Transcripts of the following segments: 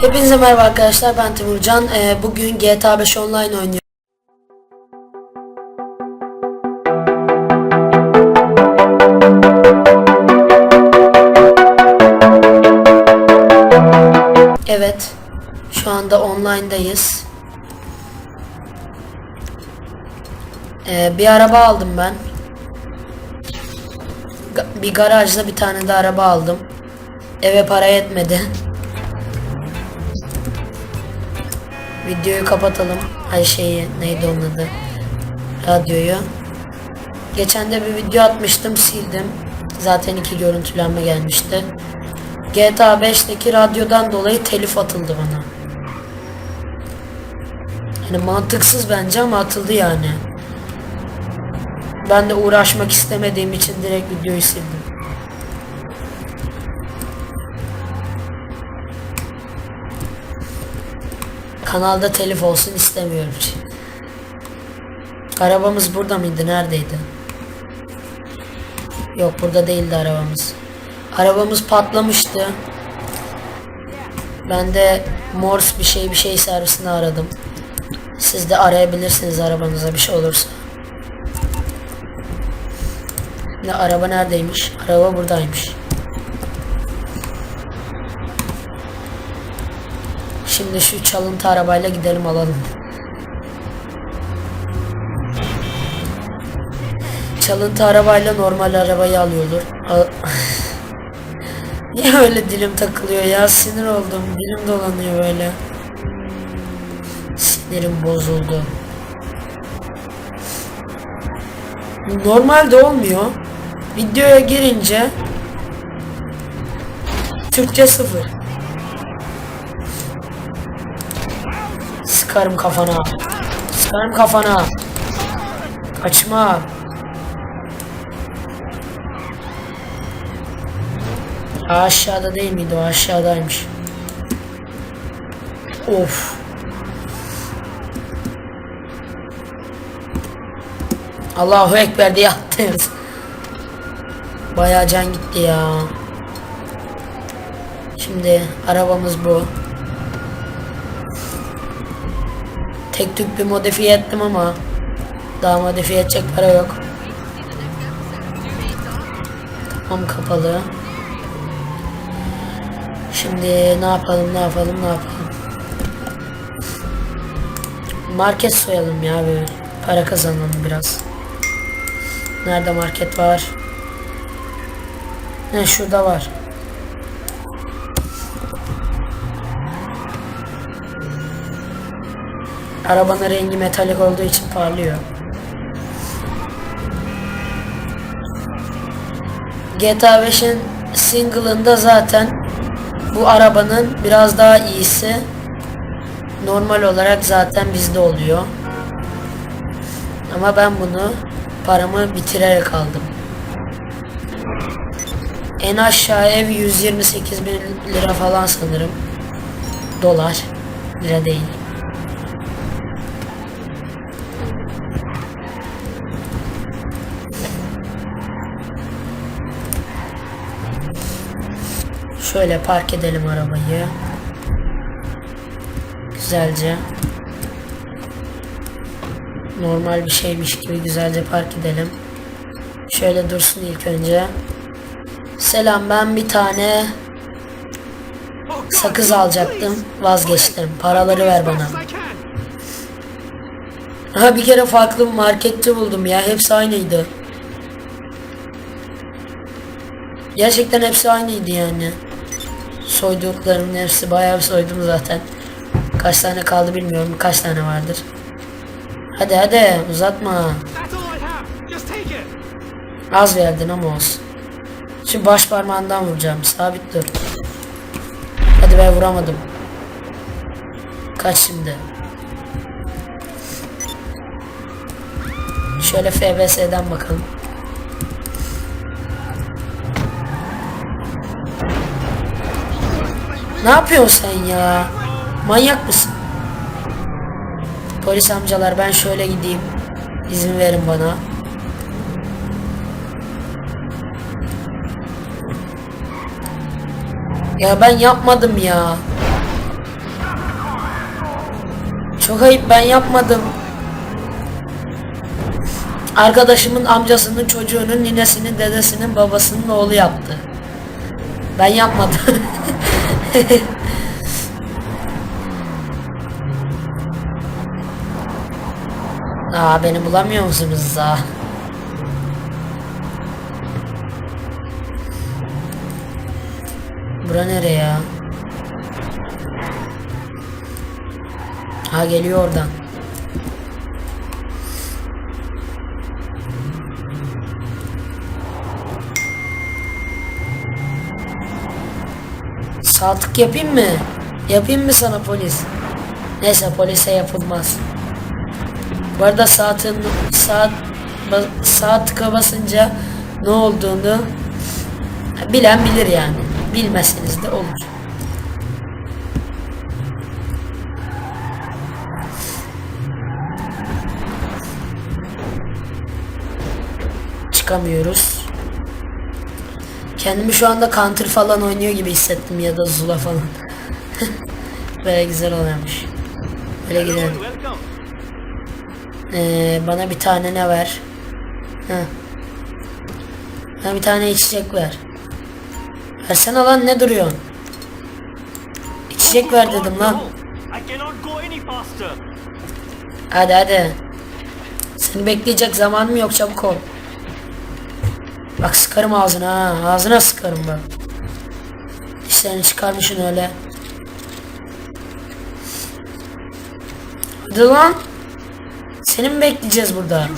Hepinize merhaba arkadaşlar ben Timurcan. Ee, bugün GTA 5 Online oynuyorum. Evet. Şu anda online'dayız. Ee, bir araba aldım ben. Ga- Bir garajda bir tane de araba aldım. Eve para yetmedi. Videoyu kapatalım. Ay şeyi neydi onun adı? Radyoyu. Geçen de bir video atmıştım sildim. Zaten iki görüntülenme gelmişti. GTA 5'teki radyodan dolayı telif atıldı bana. Hani mantıksız bence ama atıldı yani. Ben de uğraşmak istemediğim için direkt videoyu sildim. Kanalda telif olsun istemiyorum. Arabamız burada mıydı? Neredeydi? Yok burada değildi arabamız. Arabamız patlamıştı. Ben de Morse bir şey bir şey servisini aradım. Siz de arayabilirsiniz arabanıza bir şey olursa. Ne araba neredeymiş? Araba buradaymış. Şimdi şu çalıntı arabayla gidelim alalım. Çalıntı arabayla normal arabayı alıyordur. Al- Niye öyle dilim takılıyor ya? Sinir oldum. Dilim dolanıyor böyle. Sinirim bozuldu. Normalde olmuyor. Videoya girince Türkçe sıfır. Sıkarım kafana. Sıkarım kafana. Kaçma. Aşağıda değil miydi o aşağıdaymış. Of. Allahu Ekber diye attınız. Bayağı can gitti ya. Şimdi arabamız bu. Tek tük bir modifiye ettim ama daha modifiye edecek para yok. Tamam kapalı. Şimdi ne yapalım ne yapalım ne yapalım. Market soyalım ya böyle. Para kazanalım biraz. Nerede market var? Ne şurada var. Arabanın rengi metalik olduğu için parlıyor. GTA 5'in single'ında zaten bu arabanın biraz daha iyisi normal olarak zaten bizde oluyor. Ama ben bunu paramı bitirerek aldım. En aşağı ev 128 bin lira falan sanırım. Dolar. Lira değil. Şöyle park edelim arabayı. Güzelce. Normal bir şeymiş gibi güzelce park edelim. Şöyle dursun ilk önce. Selam ben bir tane sakız alacaktım. Vazgeçtim. Paraları ver bana. Ha bir kere farklı bir markette buldum ya. Hepsi aynıydı. Gerçekten hepsi aynıydı yani. Soyduklarımın hepsi bayağı bir soydum zaten. Kaç tane kaldı bilmiyorum. Kaç tane vardır. Hadi hadi uzatma. Az verdin ama olsun. Şu baş parmağından vuracağım. Sabit dur. Hadi ben vuramadım. Kaç şimdi. Şöyle FBS'den bakalım. Ne yapıyorsun sen ya? Manyak mısın? Polis amcalar ben şöyle gideyim. İzin verin bana. Ya ben yapmadım ya. Çok ayıp ben yapmadım. Arkadaşımın amcasının çocuğunun ninesinin dedesinin babasının oğlu yaptı. Ben yapmadım. Aa beni bulamıyor musunuz daha? Bura nereye ya? Ha geliyor oradan. Saltık yapayım mı? Yapayım mı sana polis? Neyse polise yapılmaz. Bu arada saatin saat saat tıka ne olduğunu bilen bilir yani. Bilmezseniz de olur. Çıkamıyoruz. Kendimi şu anda counter falan oynuyor gibi hissettim ya da Zula falan. Böyle güzel oluyormuş. Böyle gidelim. Ee, bana bir tane ne ver? Heh. Bana bir tane içecek ver. Versene lan ne duruyorsun? İçecek ver dedim lan. Hadi hadi. Seni bekleyecek zamanım yok çabuk ol. Bak sıkarım ağzına ha. Ağzına sıkarım bak. Dişlerini çıkarmışsın öyle. Hadi lan. Seni mi bekleyeceğiz burada?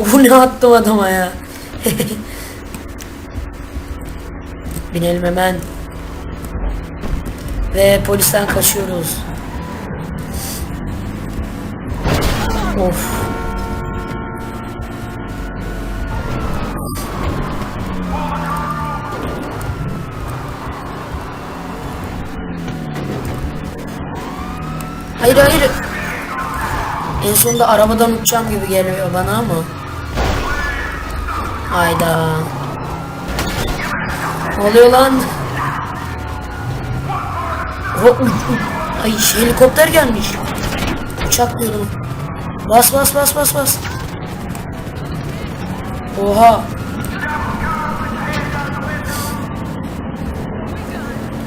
Uhu ne attım adama ya. Binelim hemen. Ve polisten kaçıyoruz. Of. Hayır hayır. En sonunda arabadan uçacağım gibi geliyor bana ama. Hayda. Ne oluyor lan? Ay şey, helikopter gelmiş. Uçak diyorum. Bas bas bas bas bas. Oha.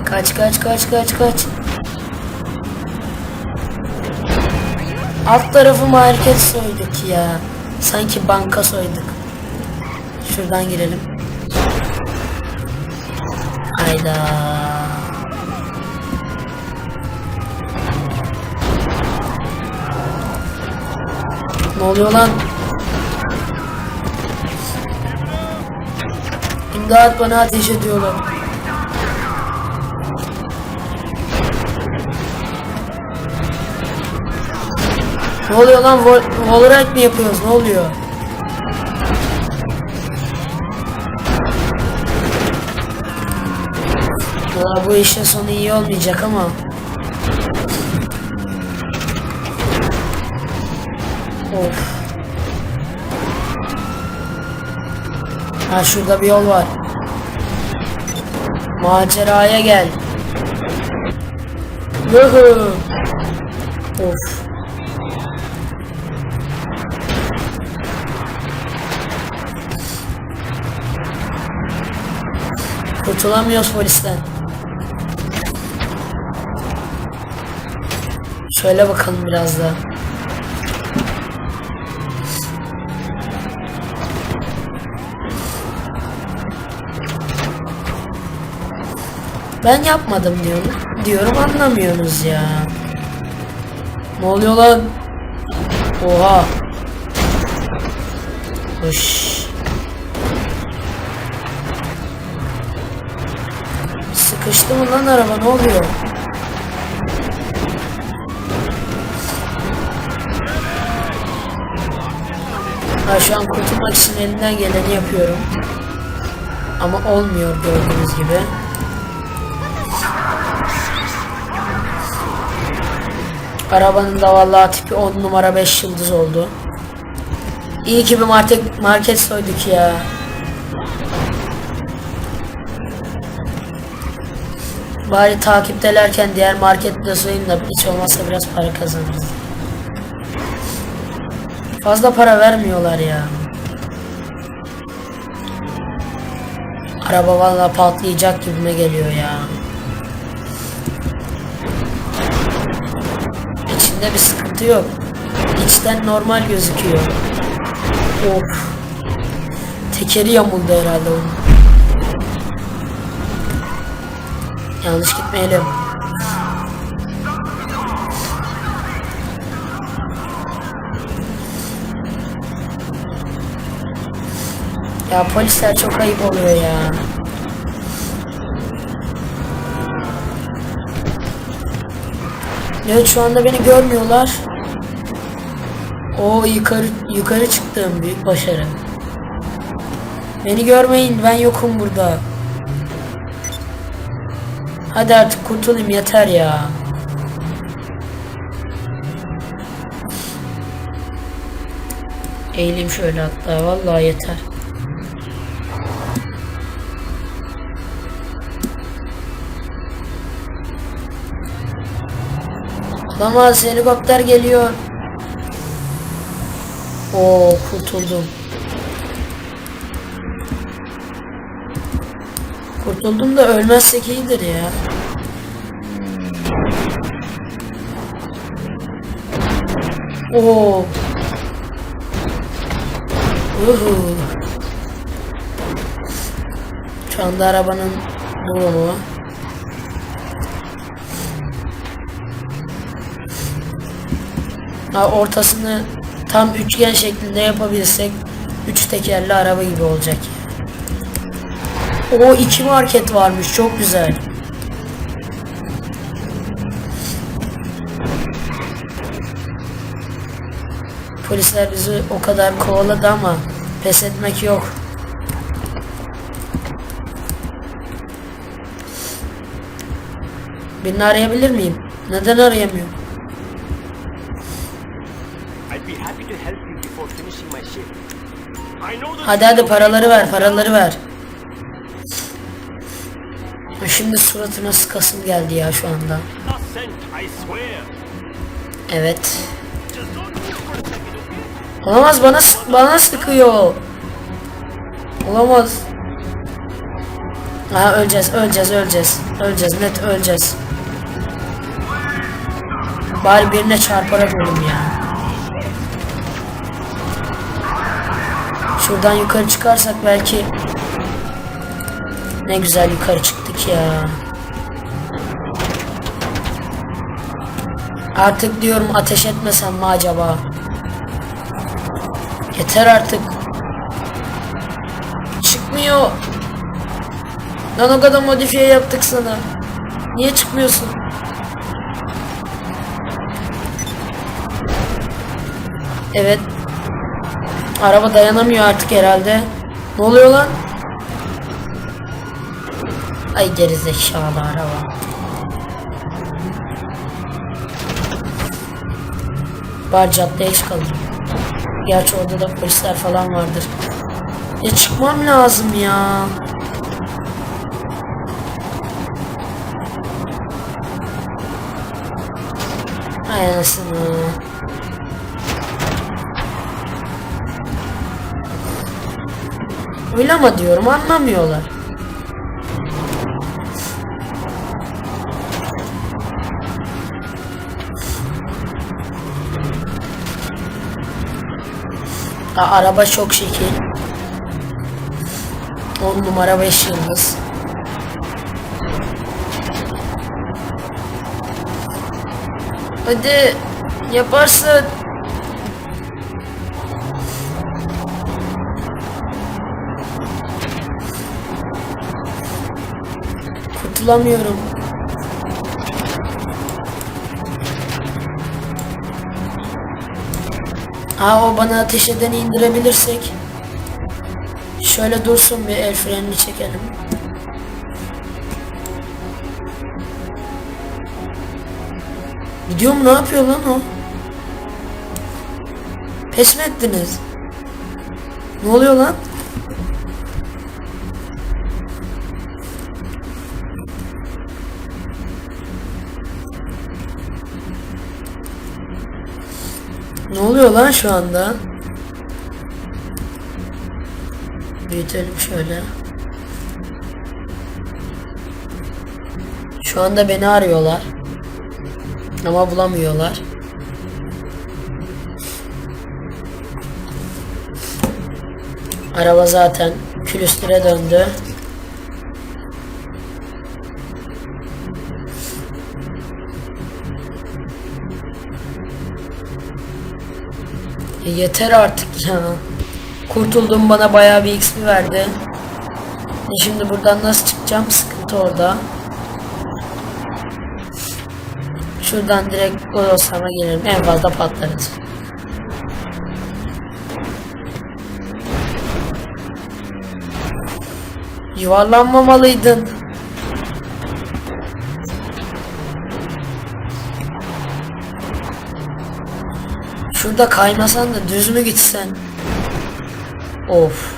Kaç kaç kaç kaç kaç. Alt tarafı market soyduk ya. Sanki banka soyduk. Şuradan girelim. Hayda. Ne oluyor lan? İmdat bana ateş ediyorlar. Ne oluyor lan? Valorant mi yapıyoruz? Ne oluyor? Valla bu işin sonu iyi olmayacak ama. Of. Ha şurada bir yol var. Maceraya gel. Yuhu. Of. Kurtulamıyoruz polisten. Şöyle bakalım biraz da. Ben yapmadım diyorum. Diyorum anlamıyorsunuz ya. Ne oluyor lan? Oha. Hoş. Sıkıştı mı lan araba ne oluyor? Ha şu an kurtulmak için elimden geleni yapıyorum. Ama olmuyor gördüğünüz gibi. Arabanın da vallahi tipi 10 numara 5 yıldız oldu. İyi ki bir market, market soyduk ya. Bari takiptelerken diğer markette soyayım da hiç olmazsa biraz para kazanırız. Fazla para vermiyorlar ya. Araba vallahi patlayacak gibime geliyor ya. İçinde bir sıkıntı yok. İçten normal gözüküyor. Of. Tekeri yamuldu herhalde onun. Yanlış gitmeyelim. Ya polisler çok ayıp oluyor ya. Evet şu anda beni görmüyorlar. O yukarı yukarı çıktım büyük başarı. Beni görmeyin ben yokum burada. Hadi artık kurtulayım yeter ya. Eğileyim şöyle hatta vallahi yeter. Olamaz helikopter geliyor. Oo kurtuldum. Kurtuldum da ölmezsek iyidir ya. Oo. Uhu. Şu anda arabanın durumu. Ha, ortasını tam üçgen şeklinde yapabilsek üç tekerli araba gibi olacak. O iki market varmış çok güzel. Polisler bizi o kadar kovaladı ama pes etmek yok. Birini arayabilir miyim? Neden arayamıyorum? Hadi hadi paraları ver, paraları ver. Şimdi suratına sıkasım geldi ya şu anda. Evet. Olamaz bana bana sıkıyor. Olamaz. Ha öleceğiz, öleceğiz, öleceğiz. Öleceğiz, net öleceğiz. Bari birine çarparak ölüm ya. Şuradan yukarı çıkarsak belki ne güzel yukarı çıktık ya. Artık diyorum ateş etmesem mi acaba? Yeter artık. Çıkmıyor. Lan o kadar modifiye yaptık sana. Niye çıkmıyorsun? Evet. Araba dayanamıyor artık herhalde. Ne oluyor lan? Ay gerizekalı araba. Bari caddeye çıkalım. Gerçi orada da polisler falan vardır. Ya çıkmam lazım ya. Ay anasını. Öyle ama diyorum anlamıyorlar. Aa, araba çok şekil. 10 numara 5 yıldız. Hadi yaparsın. Kurtulamıyorum. Aa o bana ateş edeni indirebilirsek. Şöyle dursun bir el frenini çekelim. Gidiyor mu ne yapıyor lan o? Pes mi ettiniz? Ne oluyor lan? Oluyor lan şu anda? Büyütelim şöyle. Şu anda beni arıyorlar. Ama bulamıyorlar. Araba zaten külüstüre döndü. E yeter artık ya. Kurtuldum bana bayağı bir XP verdi. E şimdi buradan nasıl çıkacağım? Sıkıntı orada. Şuradan direkt Glossam'a gelirim. En fazla patlarız. Yuvarlanmamalıydın. Şurada kaymasan da düz mü gitsen? Of.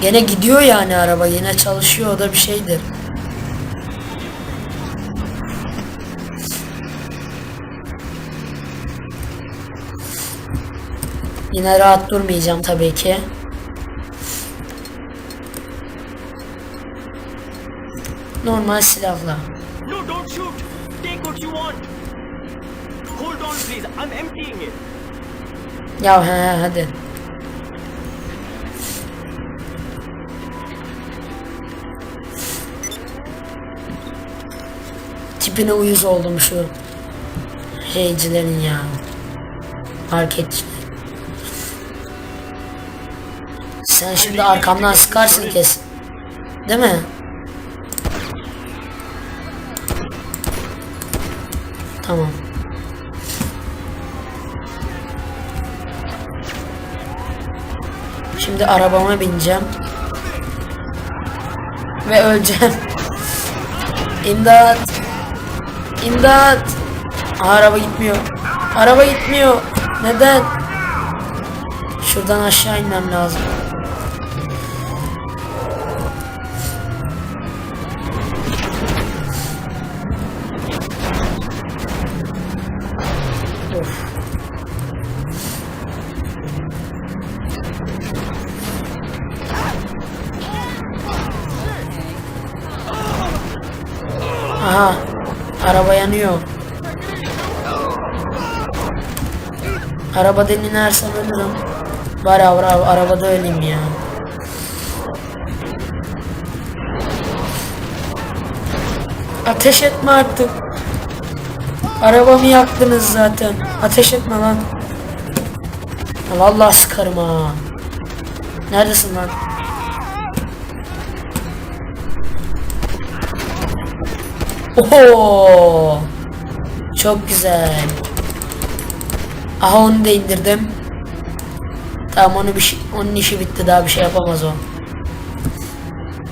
Gene gidiyor yani araba. Yine çalışıyor. O da bir şeydir. Yine rahat durmayacağım tabii ki. Normal silahla. Please. I'm emptying it. Ya he hadi. Tipine uyuz oldum şu şeycilerin ya. Marketçiler. Sen şimdi arkamdan sıkarsın kesin. Değil mi? Tamam. Şimdi arabama bineceğim. Ve öleceğim. İmdat. İmdat. Araba gitmiyor. Araba gitmiyor. Neden? Şuradan aşağı inmem lazım. Yanıyor. Arabadan inersem ölürüm. Var ya bravo arabada öleyim ya. Ateş etme artık. Arabamı yaktınız zaten. Ateş etme lan. Vallahi sıkarım ha. Neredesin lan? Oho! Çok güzel. Aha onu da indirdim. Tamam onu bir şey, onun işi bitti daha bir şey yapamaz o.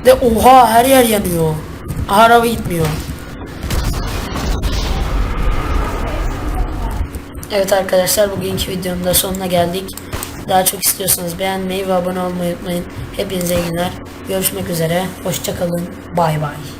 De oha her yer yanıyor. Araba gitmiyor. Evet arkadaşlar bugünkü videonun da sonuna geldik. Daha çok istiyorsanız beğenmeyi ve abone olmayı unutmayın. Hepinize iyi günler. Görüşmek üzere. Hoşçakalın. Bay bay.